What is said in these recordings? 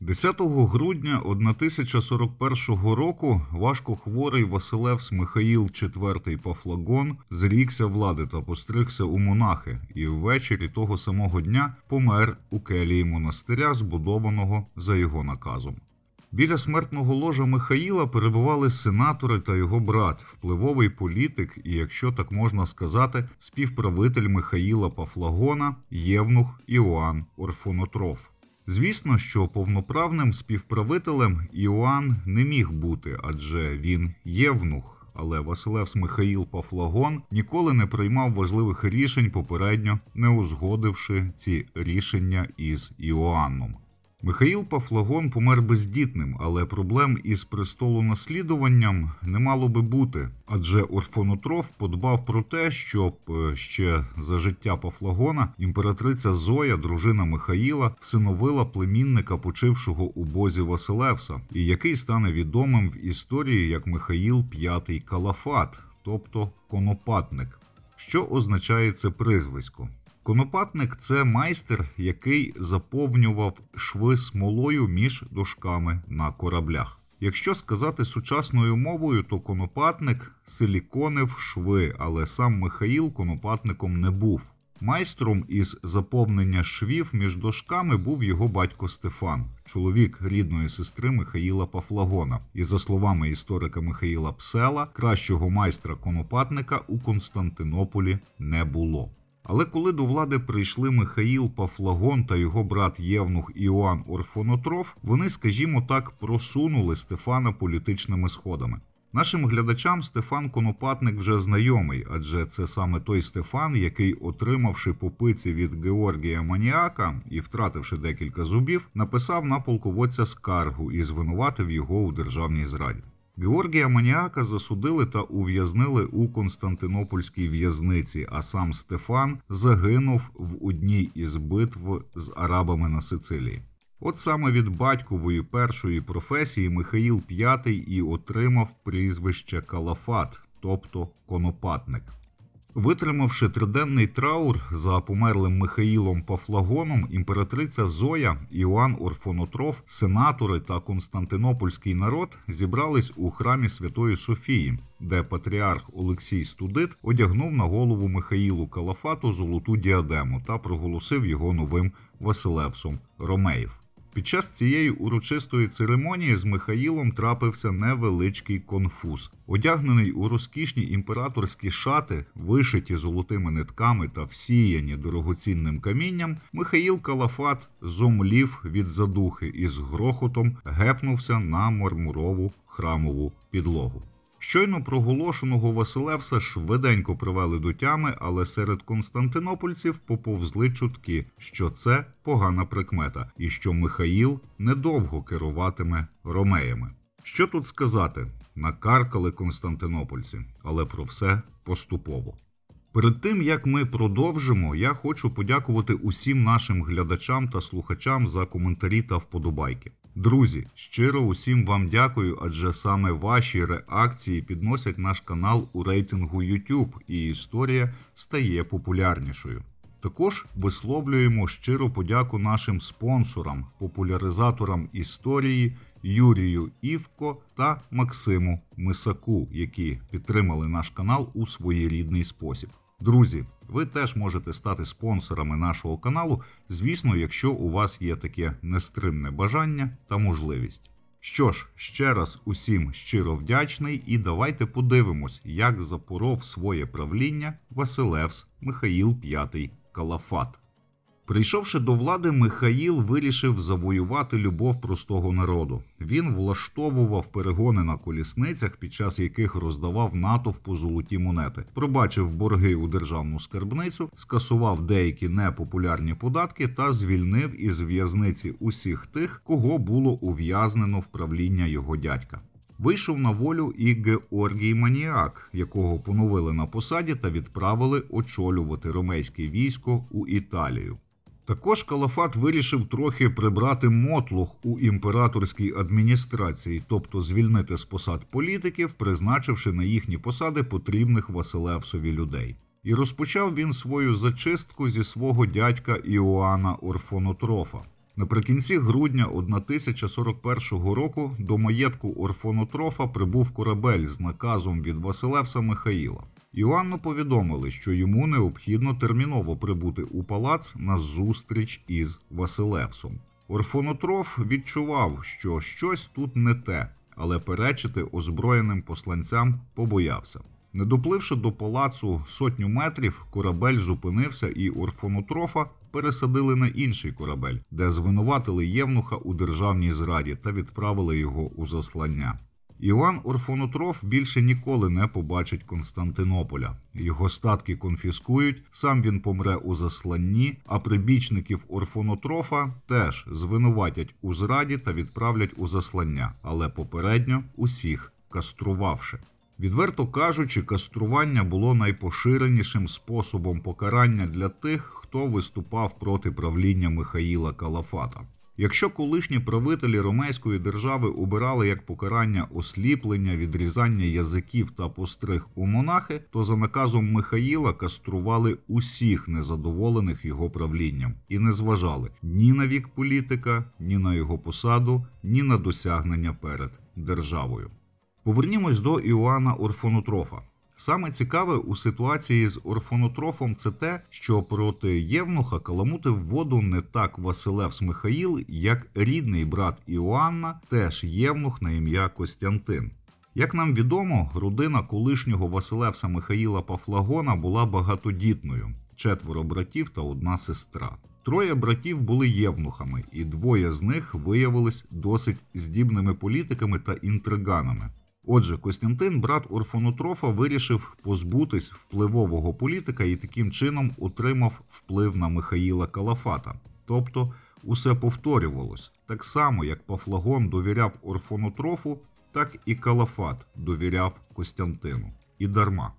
10 грудня 1041 року важкохворий Василевс Михаїл IV Пафлагон зрікся влади та постригся у монахи, і ввечері того самого дня помер у келії монастиря, збудованого за його наказом. Біля смертного ложа Михаїла перебували сенатори та його брат, впливовий політик і, якщо так можна сказати, співправитель Михаїла Пафлагона, євнух Іоанн Орфонотроф. Звісно, що повноправним співправителем Іоанн не міг бути, адже він євнух. Але Василевс Михаїл Пафлагон ніколи не приймав важливих рішень, попередньо не узгодивши ці рішення із Іоанном. Михаїл Пафлагон помер бездітним, але проблем із престолонаслідуванням не мало би бути, адже Орфонотроф подбав про те, щоб е, ще за життя Пафлагона імператриця Зоя, дружина Михаїла, всиновила племінника почившого у бозі Василевса, і який стане відомим в історії як Михаїл V Калафат, тобто конопатник. Що означає це прізвисько? Конопатник це майстер, який заповнював шви смолою між дошками на кораблях. Якщо сказати сучасною мовою, то конопатник силіконив шви, але сам Михаїл конопатником не був. Майстром із заповнення швів між дошками був його батько Стефан, чоловік рідної сестри Михаїла Пафлагона. І за словами історика Михаїла Псела, кращого майстра конопатника у Константинополі не було. Але коли до влади прийшли Михаїл Пафлагон та його брат Євнух Іоанн Орфонотроф, вони, скажімо так, просунули Стефана політичними сходами. Нашим глядачам Стефан Конопатник вже знайомий, адже це саме той Стефан, який, отримавши попиці від Георгія Маніака і втративши декілька зубів, написав на полководця скаргу і звинуватив його у державній зраді. Георгія Маніака засудили та ув'язнили у Константинопольській в'язниці, а сам Стефан загинув в одній із битв з арабами на Сицилії. От саме від батькової першої професії Михаїл V і отримав прізвище Калафат, тобто конопатник. Витримавши триденний траур за померлим Михаїлом Пафлагоном, імператриця Зоя, Іоанн Орфонотроф, сенатори та константинопольський народ зібрались у храмі Святої Софії, де патріарх Олексій Студит одягнув на голову Михаїлу Калафату золоту діадему та проголосив його новим Василевсом Ромеїв. Під час цієї урочистої церемонії з Михаїлом трапився невеличкий конфуз. Одягнений у розкішні імператорські шати, вишиті золотими нитками та всіяні дорогоцінним камінням, Михаїл Калафат зомлів від задухи і з грохотом гепнувся на мармурову храмову підлогу. Щойно проголошеного Василевса швиденько привели до тями, але серед константинопольців поповзли чутки, що це погана прикмета, і що Михаїл недовго керуватиме ромеями. Що тут сказати? Накаркали константинопольці, але про все поступово. Перед тим як ми продовжимо, я хочу подякувати усім нашим глядачам та слухачам за коментарі та вподобайки. Друзі, щиро усім вам дякую, адже саме ваші реакції підносять наш канал у рейтингу YouTube, і історія стає популярнішою. Також висловлюємо щиру подяку нашим спонсорам, популяризаторам історії Юрію Івко та Максиму Мисаку, які підтримали наш канал у своєрідний спосіб. Друзі, ви теж можете стати спонсорами нашого каналу, звісно, якщо у вас є таке нестримне бажання та можливість. Що ж, ще раз усім щиро вдячний, і давайте подивимось, як запоров своє правління Василевс Михаїл V Калафат. Прийшовши до влади, Михаїл вирішив завоювати любов простого народу. Він влаштовував перегони на колісницях, під час яких роздавав натовпу золоті монети, пробачив борги у державну скарбницю, скасував деякі непопулярні податки та звільнив із в'язниці усіх тих, кого було ув'язнено в правління його дядька. Вийшов на волю і Георгій Маніак, якого поновили на посаді та відправили очолювати ромейське військо у Італію. Також Калафат вирішив трохи прибрати мотлох у імператорській адміністрації, тобто звільнити з посад політиків, призначивши на їхні посади потрібних Василевсові людей. І розпочав він свою зачистку зі свого дядька Іоанна Орфонотрофа. Наприкінці грудня 1041 року до маєтку Орфонотрофа прибув корабель з наказом від Василевса Михаїла. Іоанну повідомили, що йому необхідно терміново прибути у палац на зустріч із Василевсом. Орфонотроф відчував, що щось тут не те, але перечити озброєним посланцям побоявся. Не допливши до палацу сотню метрів, корабель зупинився, і Орфонотрофа пересадили на інший корабель, де звинуватили Євнуха у державній зраді та відправили його у заслання. Іван Орфонотроф більше ніколи не побачить Константинополя. Його статки конфіскують, сам він помре у засланні, а прибічників Орфонотрофа теж звинуватять у зраді та відправлять у заслання, але попередньо усіх каструвавши. Відверто кажучи, кастрування було найпоширенішим способом покарання для тих, хто виступав проти правління Михаїла Калафата. Якщо колишні правителі ромейської держави обирали як покарання осліплення, відрізання язиків та постриг у монахи, то за наказом Михаїла кастрували усіх незадоволених його правлінням і не зважали ні на вік політика, ні на його посаду, ні на досягнення перед державою. Повернімось до Іоанна Орфонотрофа. Саме цікаве у ситуації з Орфонотрофом це те, що проти Євнуха каламутив воду не так Василевс Михаїл, як рідний брат Іоанна, теж Євнух на ім'я Костянтин. Як нам відомо, родина колишнього Василевса Михаїла Пафлагона була багатодітною: четверо братів та одна сестра. Троє братів були євнухами, і двоє з них виявились досить здібними політиками та інтриганами. Отже, Костянтин, брат Орфонотрофа, вирішив позбутись впливового політика і таким чином отримав вплив на Михаїла Калафата. Тобто усе повторювалось так само, як Пафлагон довіряв Орфонотрофу, так і Калафат довіряв Костянтину. І дарма.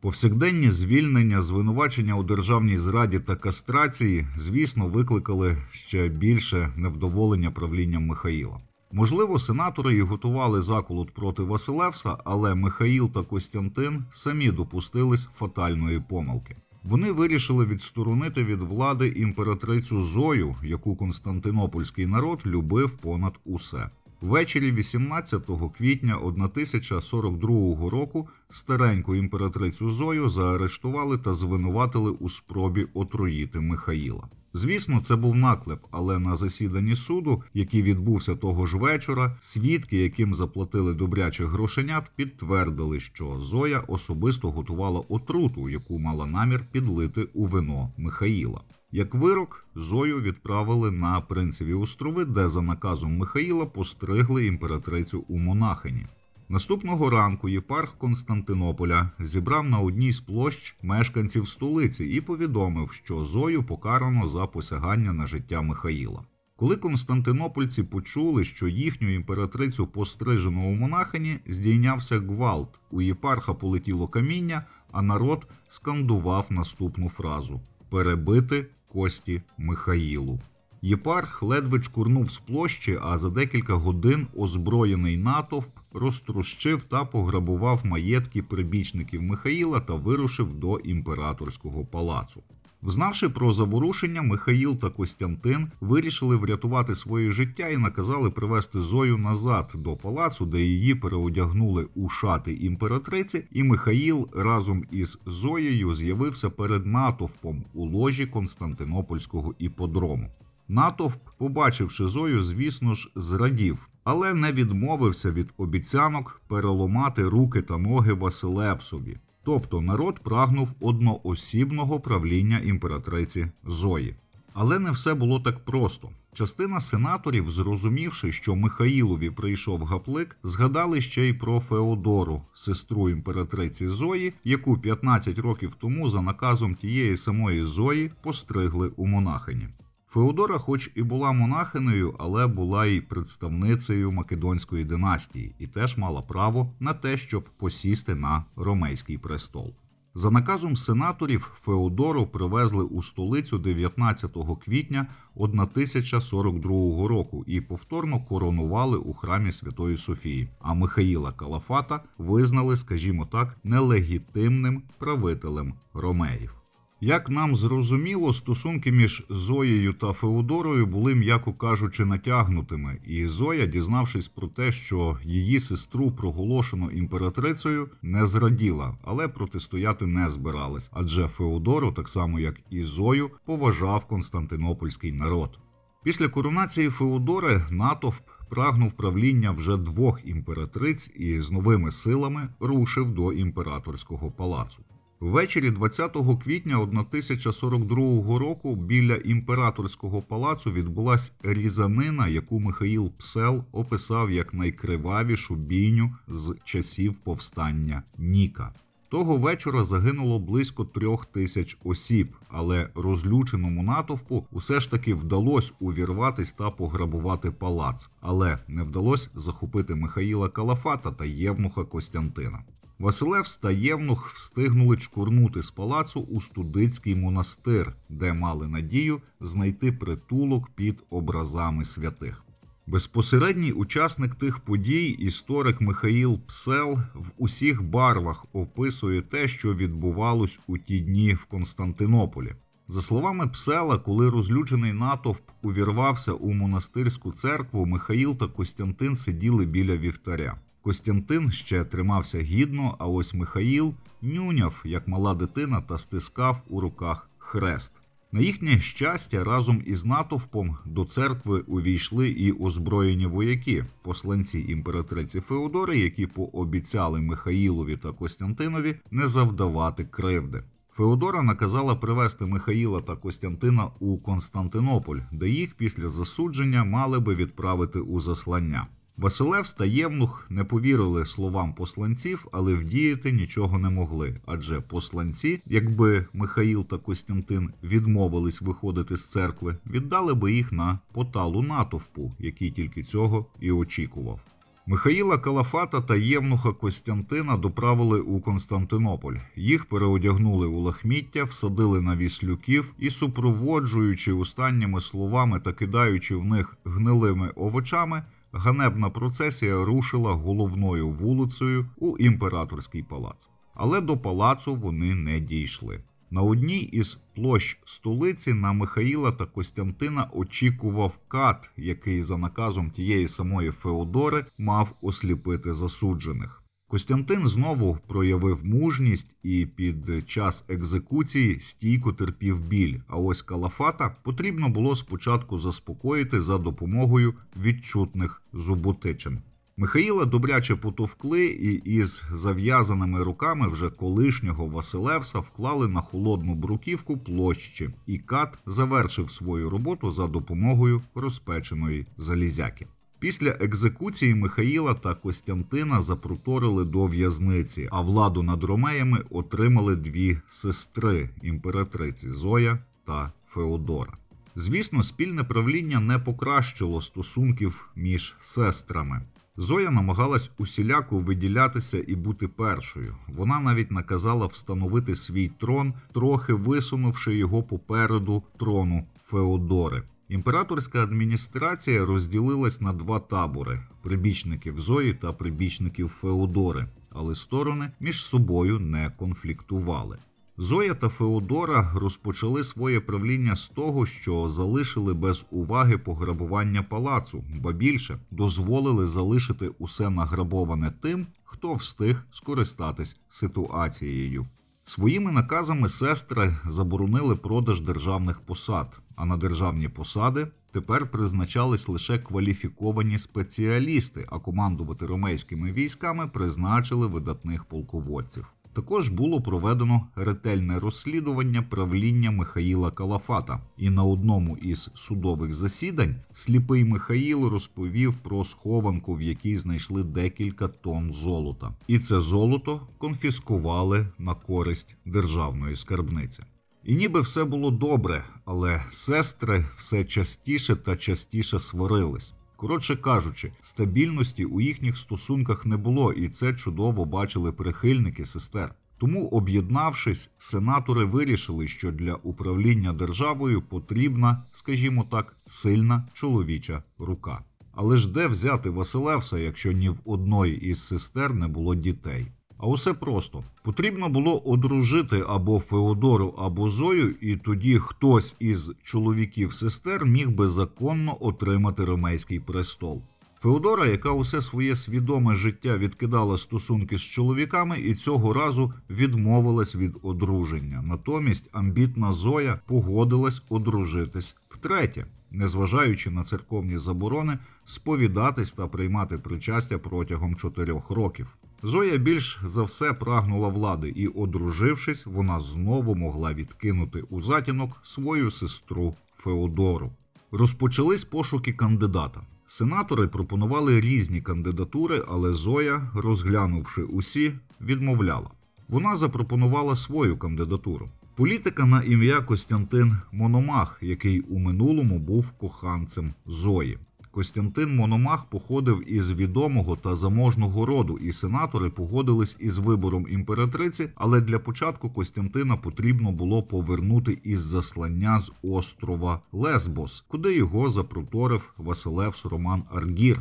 Повсякденні звільнення, звинувачення у державній зраді та кастрації, звісно, викликали ще більше невдоволення правлінням Михаїла. Можливо, сенатори і готували заколот проти Василевса, але Михаїл та Костянтин самі допустились фатальної помилки. Вони вирішили відсторонити від влади імператрицю Зою, яку константинопольський народ любив понад усе. Ввечері 18 квітня 1042 року стареньку імператрицю Зою заарештували та звинуватили у спробі отруїти Михаїла. Звісно, це був наклеп, але на засіданні суду, який відбувся того ж вечора, свідки, яким заплатили добрячих грошенят, підтвердили, що Зоя особисто готувала отруту, яку мала намір підлити у вино Михаїла. Як вирок, Зою відправили на принцеві острови, де за наказом Михаїла постригли імператрицю у монахині. Наступного ранку єпарх Константинополя зібрав на одній з площ мешканців столиці і повідомив, що Зою покарано за посягання на життя Михаїла. Коли константинопольці почули, що їхню імператрицю пострижено у монахині, здійнявся гвалт. У єпарха полетіло каміння, а народ скандував наступну фразу: перебити кості Михаїлу. Єпарх ледве чкурнув з площі, а за декілька годин озброєний натовп розтрощив та пограбував маєтки прибічників Михаїла та вирушив до імператорського палацу. Взнавши про заворушення, Михаїл та Костянтин вирішили врятувати своє життя і наказали привезти Зою назад до палацу, де її переодягнули у шати імператриці, і Михаїл разом із Зоєю з'явився перед натовпом у ложі Константинопольського іподрому. Натовп, побачивши Зою, звісно ж, зрадів, але не відмовився від обіцянок переламати руки та ноги Василевсові. Тобто народ прагнув одноосібного правління імператриці Зої. Але не все було так просто. Частина сенаторів, зрозумівши, що Михаїлові прийшов гаплик, згадали ще й про Феодору, сестру імператриці Зої, яку 15 років тому за наказом тієї самої Зої постригли у монахині. Феодора, хоч і була монахинею, але була й представницею Македонської династії і теж мала право на те, щоб посісти на ромейський престол. За наказом сенаторів Феодору привезли у столицю 19 квітня 1042 року і повторно коронували у храмі Святої Софії. А Михаїла Калафата визнали, скажімо так, нелегітимним правителем ромеїв. Як нам зрозуміло, стосунки між Зоєю та Феодорою були, м'яко кажучи, натягнутими, і Зоя, дізнавшись про те, що її сестру проголошено імператрицею, не зраділа, але протистояти не збиралась, адже Феодору, так само як і Зою, поважав константинопольський народ. Після коронації Феодори натовп прагнув правління вже двох імператриць і з новими силами рушив до імператорського палацу. Ввечері 20 квітня 1042 року біля імператорського палацу відбулась різанина, яку Михаїл Псел описав як найкривавішу бійню з часів повстання Ніка. Того вечора загинуло близько трьох тисяч осіб, але розлюченому натовпу усе ж таки вдалося увірватись та пограбувати палац, але не вдалося захопити Михаїла Калафата та Євнуха Костянтина. Василевс та Євнух встигнули чкурнути з палацу у студицький монастир, де мали надію знайти притулок під образами святих. Безпосередній учасник тих подій, історик Михаїл Псел, в усіх барвах описує те, що відбувалось у ті дні в Константинополі. За словами Псела, коли розлючений натовп увірвався у монастирську церкву, Михаїл та Костянтин сиділи біля вівтаря. Костянтин ще тримався гідно, а ось Михаїл нюняв, як мала дитина, та стискав у руках хрест. На їхнє щастя, разом із натовпом до церкви увійшли і озброєні вояки, посланці імператриці Феодори, які пообіцяли Михаїлові та Костянтинові не завдавати кривди. Феодора наказала привезти Михаїла та Костянтина у Константинополь, де їх після засудження мали би відправити у заслання. Василевс та Євнух не повірили словам посланців, але вдіяти нічого не могли. Адже посланці, якби Михаїл та Костянтин відмовились виходити з церкви, віддали би їх на поталу натовпу, який тільки цього і очікував. Михаїла Калафата та Євнуха Костянтина доправили у Константинополь. Їх переодягнули у лахміття, всадили на віслюків і, супроводжуючи останніми словами та кидаючи в них гнилими овочами, ганебна процесія рушила головною вулицею у імператорський палац. Але до палацу вони не дійшли. На одній із площ столиці на Михаїла та Костянтина очікував кат, який за наказом тієї самої Феодори мав осліпити засуджених. Костянтин знову проявив мужність і під час екзекуції стійко терпів біль. А ось Калафата потрібно було спочатку заспокоїти за допомогою відчутних зуботичин. Михаїла добряче потовкли і із зав'язаними руками вже колишнього Василевса вклали на холодну бруківку площі, і кат завершив свою роботу за допомогою розпеченої залізяки. Після екзекуції Михаїла та Костянтина запруторили до в'язниці, а владу над ромеями отримали дві сестри імператриці Зоя та Феодора. Звісно, спільне правління не покращило стосунків між сестрами. Зоя намагалась усіляко виділятися і бути першою. Вона навіть наказала встановити свій трон, трохи висунувши його попереду трону Феодори. Імператорська адміністрація розділилась на два табори: прибічників Зої та прибічників Феодори, але сторони між собою не конфліктували. Зоя та Феодора розпочали своє правління з того, що залишили без уваги пограбування палацу, ба більше дозволили залишити усе награбоване тим, хто встиг скористатись ситуацією. Своїми наказами сестри заборонили продаж державних посад, а на державні посади тепер призначались лише кваліфіковані спеціалісти, а командувати ромейськими військами призначили видатних полководців. Також було проведено ретельне розслідування правління Михаїла Калафата, і на одному із судових засідань сліпий Михаїл розповів про схованку, в якій знайшли декілька тонн золота, і це золото конфіскували на користь державної скарбниці. І ніби все було добре, але сестри все частіше та частіше сварились. Коротше кажучи, стабільності у їхніх стосунках не було, і це чудово бачили прихильники сестер. Тому, об'єднавшись, сенатори вирішили, що для управління державою потрібна, скажімо так, сильна чоловіча рука. Але ж де взяти Василевса, якщо ні в одної із сестер не було дітей? А усе просто потрібно було одружити або Феодору, або Зою, і тоді хтось із чоловіків сестер міг би законно отримати ромейський престол. Феодора, яка усе своє свідоме життя відкидала стосунки з чоловіками, і цього разу відмовилась від одруження. Натомість амбітна Зоя погодилась одружитись втретє, незважаючи на церковні заборони, сповідатись та приймати причастя протягом чотирьох років. Зоя більш за все прагнула влади, і, одружившись, вона знову могла відкинути у затінок свою сестру Феодору. Розпочались пошуки кандидата. Сенатори пропонували різні кандидатури, але Зоя, розглянувши усі, відмовляла. Вона запропонувала свою кандидатуру. Політика на ім'я Костянтин Мономах, який у минулому був коханцем Зої. Костянтин Мономах походив із відомого та заможного роду, і сенатори погодились із вибором імператриці, але для початку Костянтина потрібно було повернути із заслання з острова Лесбос, куди його запроторив Василевс Роман Аргір.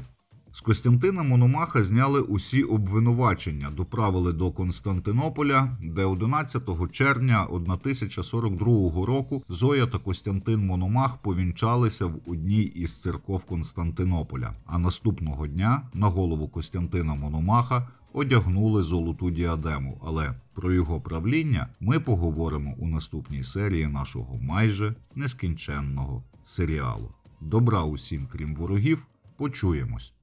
З Костянтина Мономаха зняли усі обвинувачення, доправили до Константинополя, де 11 червня 1042 року Зоя та Костянтин Мономах повінчалися в одній із церков Константинополя. А наступного дня на голову Костянтина Мономаха одягнули золоту діадему. Але про його правління ми поговоримо у наступній серії нашого майже нескінченного серіалу. Добра усім, крім ворогів, почуємось.